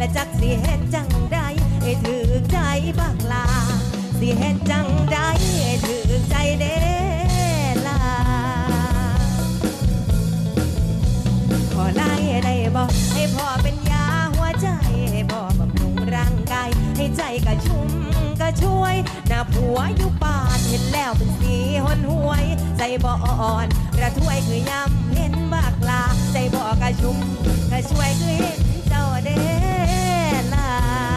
และจักสิเฮ็ดจังใดให้ถือใจบักลาสิเฮ็ดจังใดให้ถือใจเด้ลาขอไล่ได้บอกให้พ่อเป็นยาหัวใจให้พ่อบำรุงร่างกายให้ใจกระชุ่มกระช่วยหน้าผัวอยู่ป่านเห็นแล้วเป็นสีหนหวย ใจบ่อ่อนกระถวยคือยำเห็นบากลา ใจบ่กระชุ่มกระช่วยคือเห็นเจ้าเด้ ลา